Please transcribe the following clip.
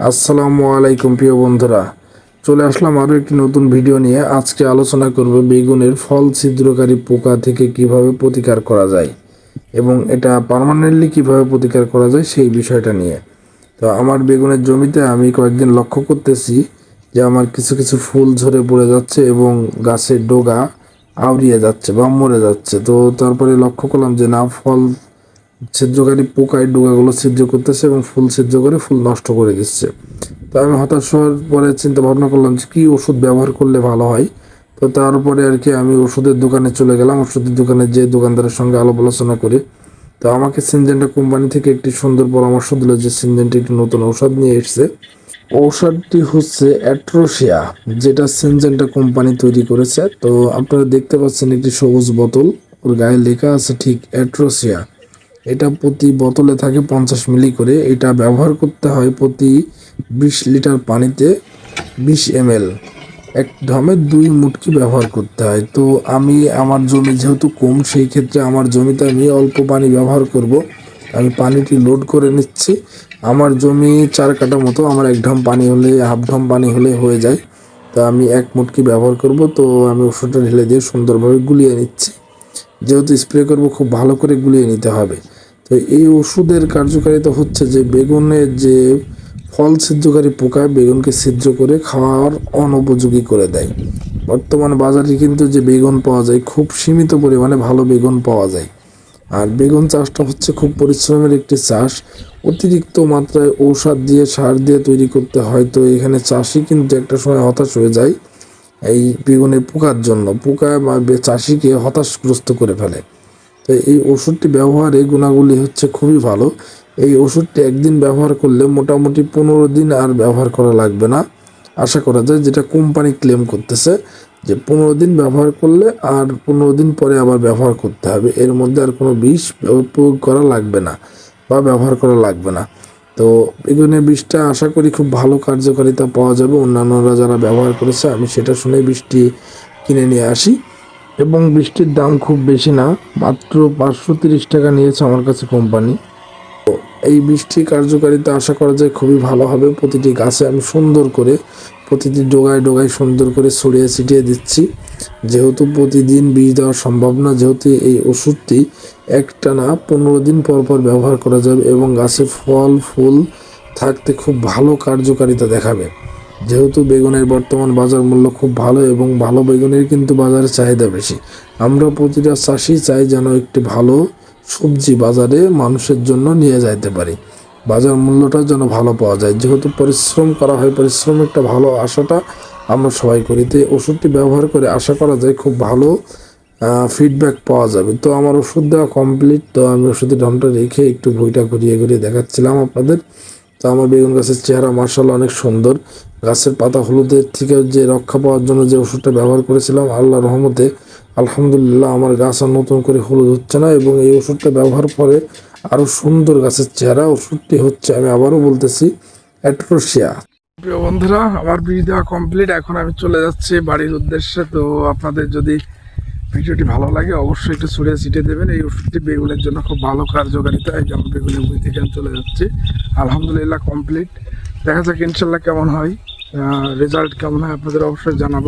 আসসালামু আলাইকুম প্রিয় বন্ধুরা। চলে আসলাম আরও একটি নতুন ভিডিও নিয়ে। আজকে আলোচনা করব বেগুনের ফল ছিদ্রকারী পোকা থেকে কীভাবে প্রতিকার করা যায় এবং এটা পারমানেন্টলি কীভাবে প্রতিকার করা যায় সেই বিষয়টা নিয়ে। তো আমার বেগুনের জমিতে আমি কয়েকদিন লক্ষ্য করতেছি যে আমার কিছু কিছু ফুল ঝরে পড়ে যাচ্ছে এবং গাছের ডোগা আউরিয়ে যাচ্ছে বা মরে যাচ্ছে। তো তারপরে লক্ষ্য করলাম যে না, ফল ছিদ্রকারী পোকায় ডোকাগুলো ছিদ্র করতেছে এবং ফুল ছিদ্র করে ফুল নষ্ট করে দিচ্ছে। তো আমি হতাশ হওয়ার পরে চিন্তা ভাবনা করলাম যে কী ওষুধ ব্যবহার করলে ভালো হয়। তো তারপরে আর কি আমি ওষুধের দোকানে চলে গেলাম। ওষুধের দোকানে যে দোকানদারের সঙ্গে আলাপ আলোচনা করে, তো আমাকে সিনজেন্টা কোম্পানি থেকে একটি সুন্দর পরামর্শ দিল যে সিনজেন্টা একটি নতুন ঔষধ নিয়ে এসছে। ঔষধটি হচ্ছে অ্যাট্রোসিয়া যেটা সিনজেন্টা কোম্পানি তৈরি করেছে। তো আপনারা দেখতে পাচ্ছেন একটি সবুজ বোতল। ওর গায়ে লেখা আছে ঠিক অ্যাট্রোসিয়া এটা প্রতি বোতলে থাকে পঞ্চাশ মিলি করে। এটা ব্যবহার করতে হয় প্রতি বিশ লিটার পানিতে বিশ এম এল এক ঢামের দুই মুটকি ব্যবহার করতে হয়। তো আমি আমার জমি যেহেতু কম, সেই ক্ষেত্রে আমার জমিতে আমি অল্প পানি ব্যবহার করব। আমি পানিটি লোড করে নিচ্ছি। আমার জমি চার কাটা মতো, আমার এক ঢাম পানি হলে, হাফ ঢাম পানি হলে হয়ে যায়। তো আমি এক মুটকি ব্যবহার করব। তো আমি ওষুধটা ঢেলে দিয়ে সুন্দরভাবে গুলিয়ে নিচ্ছি। যেহেতু স্প্রে করব, খুব ভালো করে গুলিয়ে নিতে হবে। তো এই ওষুধের কার্যকারিতা হচ্ছে যে বেগুনের যে ফল ছিদ্রকারী পোকা বেগুনকে ছিদ্র করে খাওয়ার অনুপযোগী করে দেয়। বর্তমানে বাজারে কিন্তু যে বেগুন পাওয়া যায় খুব সীমিত পরিমাণে ভালো বেগুন পাওয়া যায়। আর বেগুন চাষটা হচ্ছে খুব পরিশ্রমের একটি চাষ। অতিরিক্ত মাত্রায় ঔষধ দিয়ে, সার দিয়ে তৈরি করতে হয় তো এখানে চাষি কিন্তু একটা সময় হতাশ হয়ে যায় এই বেগুনের পোকার জন্য। পোকা বা, চাষিকে হতাশগ্রস্ত করে ফেলে। তো এই ওষুধটি ব্যবহারে গুণাগুলি হচ্ছে খুবই ভালো। এই ওষুধটি একদিন ব্যবহার করলে মোটামুটি পনেরো দিন আর ব্যবহার করা লাগবে না। আশা করা যায় যেটা কোম্পানি ক্লেম করতেছে যে পনেরো দিন ব্যবহার করলে আর পনেরো দিন পরে আবার ব্যবহার করতে হবে। এর মধ্যে আর কোনো বিষ প্রয়োগ করা লাগবে না বা ব্যবহার করা লাগবে না। তো বেগুনের বিষটা আশা করি খুব ভালো কার্যকারিতা পাওয়া যাবে। অন্যান্যরা যারা ব্যবহার করেছে, আমি সেটা শুনে বিষটি কিনে নিয়ে আসি। এবং বৃষ্টির দাম খুব বেশি না, মাত্র পাঁচশো তিরিশ টাকা নিয়েছে আমার কাছে কোম্পানি। তো এই বৃষ্টি কার্যকারিতা আশা করা যায় খুবই ভালো হবে। প্রতিটি গাছে আমি সুন্দর করে, প্রতিটি ডোগায় ডোগায় সুন্দর করে ছড়িয়ে ছিটিয়ে দিচ্ছি। যেহেতু প্রতিদিন বীজ দেওয়া সম্ভব না, যেহেতু এই ওষুধটি একটানা পনেরো দিন পর পর ব্যবহার করা যাবে এবং গাছে ফল, ফুল থাকতে খুব ভালো কার্যকারিতা দেখাবে। যেহেতু বেগুনের বর্তমান বাজার মূল্য খুব ভালো এবং ভালো বেগুনের কিন্তু বাজারে চাহিদা বেশি, আমরা প্রতিটা চাষি চাই যেন একটি ভালো সবজি বাজারে মানুষের জন্য নিয়ে যাইতে পারি। বাজার মূল্যটা যেন ভালো পাওয়া যায়। যেহেতু পরিশ্রম করা হয়, পরিশ্রম একটা ভালো আশাটা আমরা সবাই করি। তো ওষুধটি ব্যবহার করে আশা করা যায় খুব ভালো ফিডব্যাক পাওয়া যাবে। তো আমার ওষুধ দেওয়া কমপ্লিট তো আমি ওষুধের দামটা রেখে একটু বইটা ঘুরিয়ে ঘুরিয়ে দেখাচ্ছিলাম আপনাদের। তো আমার বেগুন গাছের চেহারা মার্শাল অনেক সুন্দর। গাছের পাতা হলুদের থেকে যে রক্ষা পাওয়ার জন্য যে ওষুধটা ব্যবহার করেছিলাম আল্লাহ রহমতে আলহামদুলিল্লাহ আমার গাছ আর নতুন করে হলুদ হচ্ছে না এবং এই ওষুধটা ব্যবহার করে আরও সুন্দর গাছের চেহারা। ওষুধটি হচ্ছে, আমি আবারও বলতেছি অ্যাট্রোসিয়া প্রিয় বন্ধুরা, আমার বীজ দেওয়া কমপ্লিট এখন আমি চলে যাচ্ছি বাড়ির উদ্দেশ্যে। তো আপনাদের যদি ভিডিওটি ভালো লাগে, অবশ্যই একটু ছড়িয়ে ছিটিয়ে দেবেন। এই ওষুধটি বেগুনের জন্য খুব ভালো কার্যকারিতা। এই যেমন বেগুনের বই থেকে আমি চলে যাচ্ছি। আলহামদুলিল্লাহ কমপ্লিট দেখা যাক ইনশাল্লাহ কেমন হয়। রেজাল্ট কেমন হয় আপনাদের অবশ্যই জানাব।